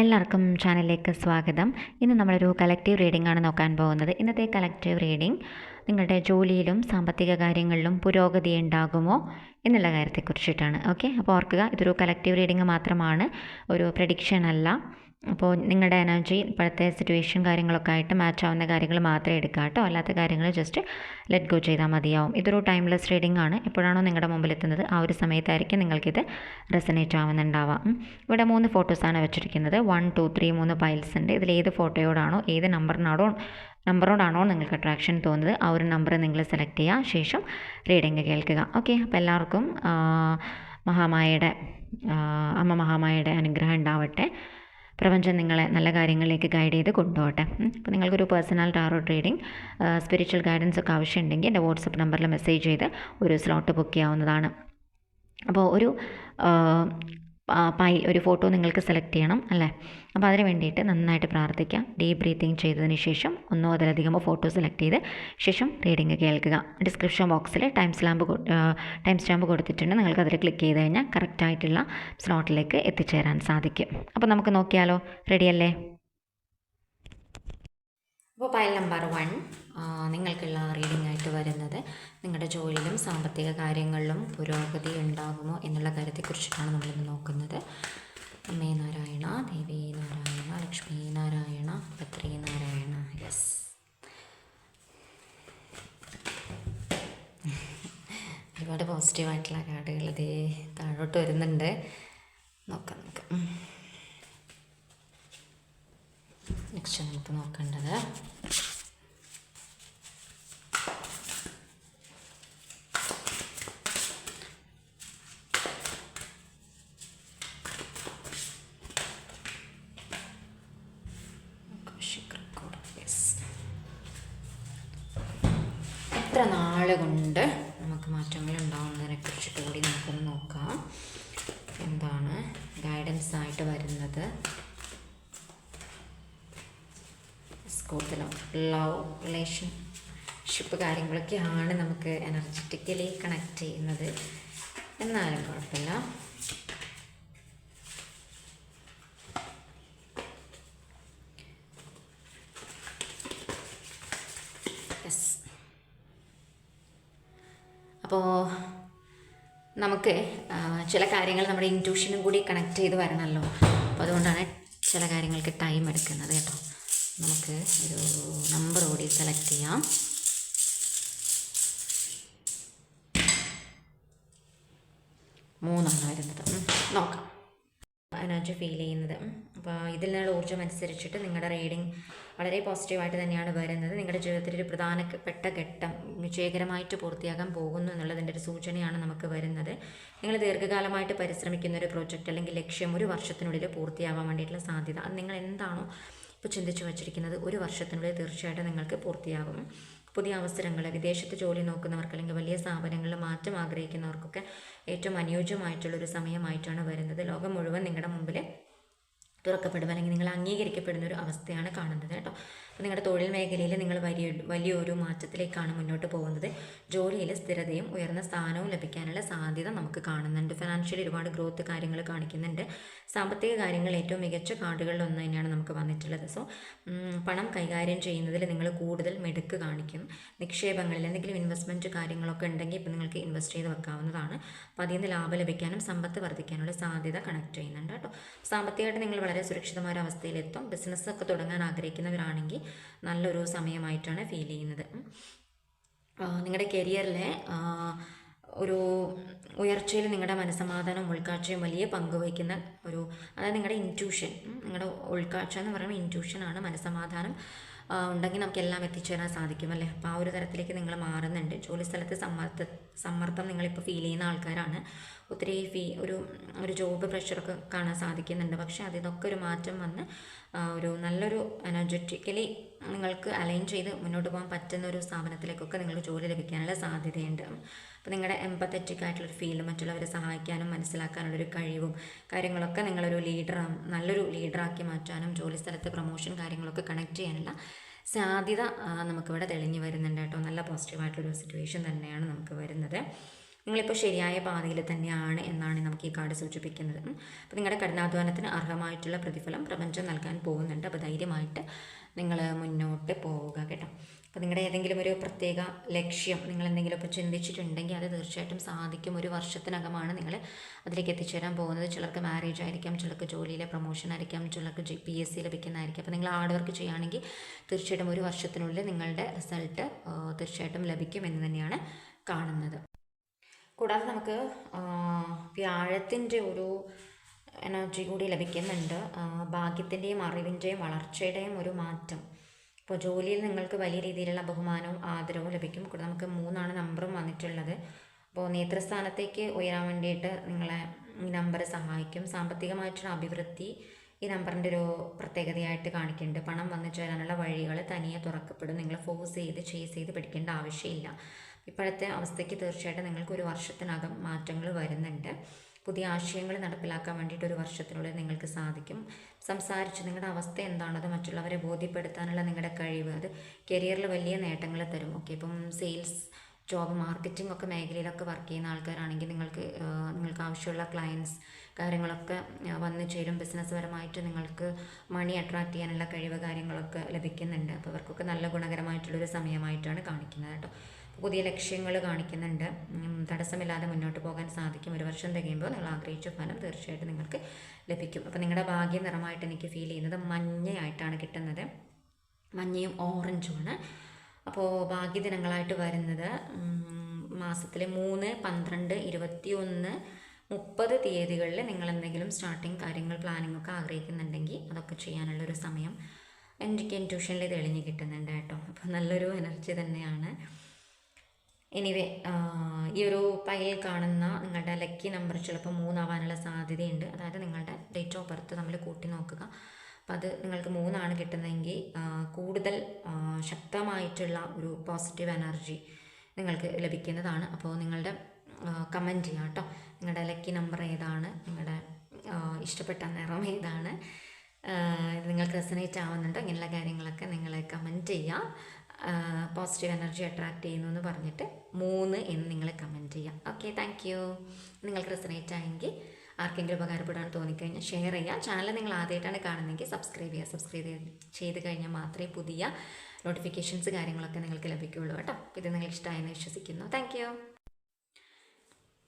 എല്ലാവർക്കും ചാനലിലേക്ക് സ്വാഗതം. ഇന്ന് നമ്മളൊരു കളക്റ്റീവ് റീഡിംഗ് ആണ് നോക്കാൻ പോകുന്നത്. ഇന്നത്തെ കളക്റ്റീവ് റീഡിംഗ് നിങ്ങളുടെ ജോലിയിലും സാമ്പത്തിക കാര്യങ്ങളിലും പുരോഗതി ഉണ്ടാകുമോ എന്നുള്ള കാര്യത്തെക്കുറിച്ചിട്ടാണ്. ഓക്കെ അപ്പോൾ ഓർക്കുക ഇതൊരു കളക്റ്റീവ് റീഡിംഗ് മാത്രമാണ്. ഒരു പ്രഡിക്ഷൻ അല്ല. അപ്പോൾ നിങ്ങളുടെ എനർജി ഇപ്പോഴത്തെ സിറ്റുവേഷൻ കാര്യങ്ങളൊക്കെ ആയിട്ട് മാച്ച് ആവുന്ന കാര്യങ്ങൾ മാത്രമേ എടുക്കുക കേട്ടോ. അല്ലാത്ത കാര്യങ്ങൾ ജസ്റ്റ് ലെറ്റ് ഗോ ചെയ്താൽ മതിയാവും. ഇതൊരു ടൈംലെസ് റീഡിംഗ് ആണ്. എപ്പോഴാണോ നിങ്ങളുടെ മുമ്പിൽ എത്തുന്നത് ആ ഒരു സമയത്തായിരിക്കും നിങ്ങൾക്കിത് റെസനേറ്റ് ആവുന്നുണ്ടാവാം ഇവിടെ മൂന്ന് ഫോട്ടോസാണ് വെച്ചിരിക്കുന്നത്. വൺ ടു ത്രീ മൂന്ന് പൈൽസ് ഉണ്ട്. ഇതിൽ ഏത് ഫോട്ടോയോടാണോ ഏത് നമ്പറിനാണോ നമ്പറോടാണോ നിങ്ങൾക്ക് അട്രാക്ഷൻ തോന്നുന്നത് ആ ഒരു നമ്പർ നിങ്ങൾ സെലക്ട് ചെയ്യുക. ശേഷം റീഡിംഗ് കേൾക്കുക. ഓക്കെ അപ്പോൾ എല്ലാവർക്കും മഹാമായയുടെ അമ്മ മഹാമായയുടെ അനുഗ്രഹം ഉണ്ടാവട്ടെ. പ്രപഞ്ചം നിങ്ങളെ നല്ല കാര്യങ്ങളിലേക്ക് ഗൈഡ് ചെയ്ത് കൊണ്ടുപോകട്ടെ. അപ്പോൾ നിങ്ങൾക്കൊരു personal tarot trading spiritual guidance ഒക്കെ ആവശ്യമുണ്ടെങ്കിൽ എന്റെ വാട്സപ്പ് നമ്പറിൽ മെസ്സേജ് ചെയ്ത് ഒരു സ്ലോട്ട് ബുക്ക് ചെയ്യാവുന്നതാണ് അപ്പോൾ ഒരു പൈ ഒരു ഫോട്ടോ നിങ്ങൾക്ക് സെലക്ട് ചെയ്യണം അല്ലേ? അപ്പോൾ അതിന് വേണ്ടിയിട്ട് നന്നായിട്ട് പ്രാർത്ഥിക്കുക ഡീപ് ബ്രീത്തിങ് ചെയ്തതിന് ശേഷം ഒന്നോ അതിലധികമോ ഫോട്ടോ സെലക്ട് ചെയ്ത് ശേഷം റീഡിങ് കേൾക്കുക. ഡിസ്ക്രിപ്ഷൻ ബോക്സിൽ ടൈം സ്റ്റാമ്പ് ടൈം സ്റ്റാമ്പ് കൊടുത്തിട്ടുണ്ട്. നിങ്ങൾക്ക് അതിൽ ക്ലിക്ക് ചെയ്ത് കഴിഞ്ഞാൽ കറക്റ്റായിട്ടുള്ള സ്ലോട്ടിലേക്ക് എത്തിച്ചേരാൻ സാധിക്കും. അപ്പോൾ നമുക്ക് നോക്കിയാലോ? റെഡിയല്ലേ അപ്പോൾ ഫയൽ നമ്പർ വൺ നിങ്ങൾക്കുള്ള റീഡിംഗ് ആയിട്ട് വരുന്നത് നിങ്ങളുടെ ജോലിയിലും സാമ്പത്തിക കാര്യങ്ങളിലും പുരോഗതി ഉണ്ടാകുമോ എന്നുള്ള കാര്യത്തെക്കുറിച്ചിട്ടാണ് നമ്മളിന്ന് നോക്കുന്നത്. അമ്മേ നാരായണ ദേവി നാരായണ ലക്ഷ്മി നാരായണ പത്രി നാരായണ. യെസ് ഒരുപാട് പോസിറ്റീവായിട്ടുള്ള കാർഡുകൾ ഇതേ താഴോട്ട് വരുന്നുണ്ട്. നോക്കാം നമുക്ക് നെക്സ്റ്റ് നമുക്ക് നോക്കേണ്ടത്. എത്ര നാൾ കൊണ്ട് നമുക്ക് മാറ്റങ്ങൾ ഉണ്ടാവുന്നതിനെ കുറിച്ചിട്ട് കൂടി നമുക്കൊന്ന് നോക്കാം. എന്താണ് ഗൈഡൻസ് ആയിട്ട് വരുന്നത്? കൂടുതലും ലവ് റിലേഷൻഷിപ്പ് കാര്യങ്ങളൊക്കെയാണ് നമുക്ക് എനർജറ്റിക്കലി കണക്ട് ചെയ്യുന്നത്. എന്നാലും കുഴപ്പമില്ല. അപ്പോൾ നമുക്ക് ചില കാര്യങ്ങൾ നമ്മുടെ ഇന്റ്യൂഷനും കൂടി കണക്ട് ചെയ്ത് വരണമല്ലോ അപ്പോൾ അതുകൊണ്ടാണ് ചില കാര്യങ്ങൾക്ക് ടൈം എടുക്കുന്നത് കേട്ടോ. നമുക്ക് ഒരു നമ്പർ കൂടി സെലക്ട് ചെയ്യാം. മൂന്നാണ് വരുന്നത്. നോക്കാം. എനർജി ഫീൽ ചെയ്യുന്നത്. അപ്പോൾ ഇതിൽ നിന്നുള്ള ഊർജം അനുസരിച്ചിട്ട് നിങ്ങളുടെ റീഡിങ് വളരെ പോസിറ്റീവായിട്ട് തന്നെയാണ് വരുന്നത്. നിങ്ങളുടെ ജീവിതത്തിൽ ഒരു പ്രധാനപ്പെട്ട ഘട്ടം വിജയകരമായിട്ട് പൂർത്തിയാകാൻ പോകുന്നു എന്നുള്ളതിന്റെ ഒരു സൂചനയാണ് നമുക്ക് വരുന്നത്. നിങ്ങൾ ദീർഘകാലമായിട്ട് പരിശ്രമിക്കുന്ന ഒരു പ്രോജക്റ്റ് അല്ലെങ്കിൽ ലക്ഷ്യം ഒരു വർഷത്തിനുള്ളിൽ പൂർത്തിയാവാൻ വേണ്ടിയിട്ടുള്ള സാധ്യത. അത് നിങ്ങൾ എന്താണോ ഇപ്പോൾ ചിന്തിച്ചു വച്ചിരിക്കുന്നത് ഒരു വർഷത്തിനുള്ളിൽ തീർച്ചയായിട്ടും നിങ്ങൾക്ക് പൂർത്തിയാകും. പുതിയ അവസരങ്ങൾ വിദേശത്ത് ജോലി നോക്കുന്നവർക്ക് അല്ലെങ്കിൽ വലിയ സ്ഥാപനങ്ങളിൽ മാറ്റം ആഗ്രഹിക്കുന്നവർക്കൊക്കെ ഏറ്റവും അനുയോജ്യമായിട്ടുള്ളൊരു സമയമായിട്ടാണ് വരുന്നത്. ലോകം മുഴുവൻ നിങ്ങളുടെ മുമ്പിൽ തുറക്കപ്പെടും അല്ലെങ്കിൽ നിങ്ങൾ അംഗീകരിക്കപ്പെടുന്ന ഒരു അവസ്ഥയാണ് കാണുന്നത് കേട്ടോ. നിങ്ങളുടെ തൊഴിൽ മേഖലയിൽ നിങ്ങൾ വലിയ വലിയൊരു മാറ്റത്തിലേക്കാണ് മുന്നോട്ട് പോകുന്നത്. ജോലിയിൽ സ്ഥിരതയും ഉയർന്ന സ്ഥാനവും ലഭിക്കാനുള്ള സാധ്യത നമുക്ക് കാണുന്നുണ്ട്. ഫിനാൻഷ്യലി ഒരുപാട് ഗ്രോത്ത് കാര്യങ്ങൾ കാണിക്കുന്നുണ്ട്. സാമ്പത്തിക കാര്യങ്ങൾ ഏറ്റവും മികച്ച കാർഡുകളിൽ ഒന്ന് തന്നെയാണ് നമുക്ക് വന്നിട്ടുള്ളത്. സോ പണം കൈകാര്യം ചെയ്യുന്നതിൽ നിങ്ങൾ കൂടുതൽ മെടുക്ക് കാണിക്കും. നിക്ഷേപങ്ങളിൽ എന്തെങ്കിലും ഇൻവെസ്റ്റ്മെന്റ് കാര്യങ്ങളൊക്കെ ഉണ്ടെങ്കിൽ ഇപ്പോൾ നിങ്ങൾക്ക് ഇൻവെസ്റ്റ് ചെയ്ത് വെക്കാവുന്നതാണ്. അപ്പോൾ അതിൽ നിന്ന് ലാഭം ലഭിക്കാനും സമ്പത്ത് വർദ്ധിക്കാനുള്ള സാധ്യത കണക്ട് ചെയ്യുന്നുണ്ട് കേട്ടോ. സാമ്പത്തികമായിട്ട് നിങ്ങൾ വളരെ സുരക്ഷിതമായ ഒരു അവസ്ഥയിലെത്തും. ബിസിനസ്സൊക്കെ തുടങ്ങാൻ ആഗ്രഹിക്കുന്നവരാണെങ്കിൽ നല്ലൊരു സമയമായിട്ടാണ് ഫീൽ ചെയ്യുന്നത്. നിങ്ങളുടെ കരിയറിലെ ഒരു ഉയർച്ചയിൽ നിങ്ങളുടെ മനസ്സമാധാനവും ഉൾക്കാഴ്ചയും വലിയ പങ്ക് വഹിക്കുന്ന ഒരു അതായത് നിങ്ങളുടെ ഇന്റ്യൂഷൻ നിങ്ങളുടെ ഉൾക്കാഴ്ച എന്ന് പറയുമ്പോൾ ഇന്റ്യൂഷനാണ് മനസ്സമാധാനം. ഉണ്ടെങ്കിൽ നമുക്ക് എല്ലാം എത്തിച്ചേരാൻ സാധിക്കും അല്ലേ? അപ്പോൾ ആ ഒരു തരത്തിലേക്ക് നിങ്ങൾ മാറുന്നുണ്ട്. ജോലി സ്ഥലത്ത് സമ്മർദ്ദ സമ്മർദ്ദം നിങ്ങളിപ്പോൾ ഫീൽ ചെയ്യുന്ന ആൾക്കാരാണ്. ഒത്തിരി ഫീ ഒരു ഒരു ജോബ് പ്രഷറൊക്കെ കാണാൻ സാധിക്കുന്നുണ്ട്. പക്ഷേ അതിനൊക്കെ ഒരു മാറ്റം വന്ന് ഒരു നല്ലൊരു എനർജറ്റിക്കലി നിങ്ങൾക്ക് അലൈൻ ചെയ്ത് മുന്നോട്ട് പോകാൻ പറ്റുന്ന ഒരു സ്ഥാപനത്തിലേക്കൊക്കെ നിങ്ങൾക്ക് ജോലി ലഭിക്കാനുള്ള സാധ്യതയുണ്ട്. അപ്പോൾ നിങ്ങളുടെ എമ്പത്തറ്റിക് ആയിട്ടുള്ളൊരു ഫീൽ മറ്റുള്ളവരെ സഹായിക്കാനും മനസ്സിലാക്കാനുള്ളൊരു കഴിവും കാര്യങ്ങളൊക്കെ നിങ്ങളൊരു ലീഡർ നല്ലൊരു ലീഡറാക്കി മാറ്റാനും ജോലി സ്ഥലത്ത് പ്രൊമോഷൻ കാര്യങ്ങളൊക്കെ കണക്ട് ചെയ്യാനുള്ള സാധ്യത നമുക്കിവിടെ തെളിഞ്ഞു വരുന്നുണ്ട് കേട്ടോ. നല്ല പോസിറ്റീവായിട്ടുള്ളൊരു സിറ്റുവേഷൻ തന്നെയാണ് നമുക്ക് വരുന്നത്. നിങ്ങളിപ്പോൾ ശരിയായ പാതയിൽ തന്നെയാണ് എന്നാണ് നമുക്ക് ഈ കാർഡ് സൂചിപ്പിക്കുന്നത്. അപ്പോൾ നിങ്ങളുടെ കഠിനാധ്വാനത്തിന് അർഹമായിട്ടുള്ള പ്രതിഫലം പ്രപഞ്ചം നൽകാൻ പോകുന്നുണ്ട്. അപ്പോൾ ധൈര്യമായിട്ട് നിങ്ങൾ മുന്നോട്ട് പോവുക കേട്ടോ. അപ്പോൾ നിങ്ങളുടെ ഏതെങ്കിലും ഒരു പ്രത്യേക ലക്ഷ്യം നിങ്ങൾ എന്തെങ്കിലും ചിന്തിച്ചിട്ടുണ്ടെങ്കിൽ അത് തീർച്ചയായിട്ടും സാധിക്കും. ഒരു വർഷത്തിനകമാണ് നിങ്ങൾ അതിലേക്ക് എത്തിച്ചേരാൻ പോകുന്നത്. ചിലർക്ക് മാരേജ് ആയിരിക്കാം ചിലർക്ക് ജോലിയിലെ പ്രൊമോഷൻ ആയിരിക്കാം ചിലർക്ക് ജി പി എസ് സി ലഭിക്കുന്നതായിരിക്കും. അപ്പോൾ നിങ്ങൾ ഹാർഡ് വർക്ക് ചെയ്യുകയാണെങ്കിൽ തീർച്ചയായിട്ടും ഒരു വർഷത്തിനുള്ളിൽ നിങ്ങളുടെ റിസൾട്ട് തീർച്ചയായിട്ടും ലഭിക്കും എന്ന് തന്നെയാണ് കാണുന്നത്. കൂടാതെ നമുക്ക് വ്യാഴത്തിന്റെ ഒരു എനർജി കൂടി ലഭിക്കുന്നുണ്ട്. ഭാഗ്യത്തിന്റെയും അറിവിന്റെയും വളർച്ചയുടെയും ഒരു മാറ്റം. ഇപ്പോൾ ജോലിയിൽ നിങ്ങൾക്ക് വലിയ രീതിയിലുള്ള ബഹുമാനവും ആദരവും ലഭിക്കും. നമുക്ക് മൂന്നാണ് നമ്പറും വന്നിട്ടുള്ളത്. അപ്പോൾ നേതൃസ്ഥാനത്തേക്ക് ഉയരാൻ വേണ്ടിയിട്ട് നിങ്ങളെ ഈ നമ്പർ സഹായിക്കും. സാമ്പത്തികമായിട്ടുള്ള അഭിവൃദ്ധി ഈ നമ്പറിന്റെ ഒരു പ്രത്യേകതയായിട്ട് കാണിക്കുന്നുണ്ട്. പണം വന്നു ചേരാനുള്ള വഴികൾ തനിയെ തുറക്കപ്പെടും. നിങ്ങൾ ഫോഴ്സ് ചെയ്ത് ചേസ് ചെയ്ത് പിടിക്കേണ്ട ആവശ്യമില്ല. ഇപ്പോഴത്തെ അവസ്ഥയ്ക്ക് തീർച്ചയായിട്ടും നിങ്ങൾക്ക് ഒരു വർഷത്തിനകം മാറ്റങ്ങൾ വരുന്നുണ്ട്. പുതിയ ആശയങ്ങൾ നടപ്പിലാക്കാൻ വേണ്ടിയിട്ട് ഒരു വർഷത്തിനുള്ളിൽ നിങ്ങൾക്ക് സാധിക്കും. സംസാരിച്ച് നിങ്ങളുടെ അവസ്ഥ എന്താണത് മറ്റുള്ളവരെ ബോധ്യപ്പെടുത്താനുള്ള നിങ്ങളുടെ കഴിവ് അത് കരിയറിൽ വലിയ നേട്ടങ്ങൾ തരും. ഓക്കെ ഇപ്പം സെയിൽസ് ജോബ് മാർക്കറ്റിംഗ് ഒക്കെ മേഖലയിലൊക്കെ വർക്ക് ചെയ്യുന്ന ആൾക്കാരാണെങ്കിൽ നിങ്ങൾക്ക് നിങ്ങൾക്ക് ആവശ്യമുള്ള ക്ലയൻസ് കാര്യങ്ങളൊക്കെ വന്നു ചേരും. ബിസിനസ് പരമായിട്ട് നിങ്ങൾക്ക് മണി അട്രാക്ട് ചെയ്യാനുള്ള കഴിവ് കാര്യങ്ങളൊക്കെ ലഭിക്കുന്നുണ്ട്. അപ്പോൾ അവർക്കൊക്കെ നല്ല ഗുണകരമായിട്ടുള്ളൊരു സമയമായിട്ടാണ് കാണിക്കുന്നത് കേട്ടോ. പുതിയ ലക്ഷ്യങ്ങൾ കാണിക്കുന്നുണ്ട്. തടസ്സമില്ലാതെ മുന്നോട്ട് പോകാൻ സാധിക്കും. ഒരു വർഷം തികയുമ്പോൾ നിങ്ങൾ ആഗ്രഹിച്ച ഫലം തീർച്ചയായിട്ടും നിങ്ങൾക്ക് ലഭിക്കും. അപ്പോൾ നിങ്ങളുടെ ഭാഗ്യ നിറമായിട്ട് എനിക്ക് ഫീൽ ചെയ്യുന്നത് മഞ്ഞയായിട്ടാണ് കിട്ടുന്നത്. മഞ്ഞയും ഓറഞ്ചുമാണ് അപ്പോൾ ഭാഗ്യ ദിനങ്ങളായിട്ട് വരുന്നത് മാസത്തിലെ മൂന്ന് പന്ത്രണ്ട് ഇരുപത്തി ഒന്ന് മുപ്പത് തീയതികളിൽ നിങ്ങൾ എന്തെങ്കിലും സ്റ്റാർട്ടിങ് കാര്യങ്ങൾ പ്ലാനിങ് ഒക്കെ ആഗ്രഹിക്കുന്നുണ്ടെങ്കിൽ അതൊക്കെ ചെയ്യാനുള്ളൊരു സമയം എനിക്ക് ട്യൂഷനിൽ തെളിഞ്ഞ് കിട്ടുന്നുണ്ട് കേട്ടോ. അപ്പോൾ നല്ലൊരു എനർജി തന്നെയാണ്. എനിവേ ഈ ഒരു പയ്യിൽ കാണുന്ന നിങ്ങളുടെ ലക്കി നമ്പർ ചിലപ്പോൾ മൂന്നാവാനുള്ള സാധ്യതയുണ്ട്. അതായത് നിങ്ങളുടെ ഡേറ്റ് ഓഫ് ബർത്ത് നമ്മൾ കൂട്ടി നോക്കുക. അപ്പം അത് നിങ്ങൾക്ക് മൂന്നാണ് കിട്ടുന്നതെങ്കിൽ കൂടുതൽ ശക്തമായിട്ടുള്ള ഒരു പോസിറ്റീവ് എനർജി നിങ്ങൾക്ക് ലഭിക്കുന്നതാണ്. അപ്പോൾ നിങ്ങളുടെ കമന്റ് ചെയ്യാം കേട്ടോ. നിങ്ങളുടെ ലക്കി നമ്പർ ഏതാണ്? നിങ്ങളുടെ ഇഷ്ടപ്പെട്ട നിറം ഏതാണ്? നിങ്ങൾക്ക് റെസനേറ്റ് ആവുന്നുണ്ടോ? ഇങ്ങനെയുള്ള കാര്യങ്ങളൊക്കെ നിങ്ങൾ കമന്റ് ചെയ്യുക പോസിറ്റീവ് എനർജി അട്രാക്ട് ചെയ്യുന്നു എന്ന് പറഞ്ഞിട്ട് മൂന്ന് എന്ന് നിങ്ങൾ കമന്റ് ചെയ്യാം. ഓക്കെ താങ്ക് യു നിങ്ങൾക്ക് റെസനേറ്റ് ആയെങ്കിൽ ആർക്കെങ്കിലും ഉപകാരപ്പെടാൻ തോന്നിക്കഴിഞ്ഞാൽ ഷെയർ ചെയ്യുക. ചാനൽ നിങ്ങൾ ആദ്യമായിട്ടാണ് കാണുന്നതെങ്കിൽ സബ്സ്ക്രൈബ് ചെയ്യുക. സബ്സ്ക്രൈബ് ചെയ്ത് കഴിഞ്ഞാൽ മാത്രമേ പുതിയ നോട്ടിഫിക്കേഷൻസ് കാര്യങ്ങളൊക്കെ നിങ്ങൾക്ക് ലഭിക്കുകയുള്ളൂ കേട്ടോ. ഇത് നിങ്ങൾ ഇഷ്ടമായെന്ന് വിശ്വസിക്കുന്നു. താങ്ക്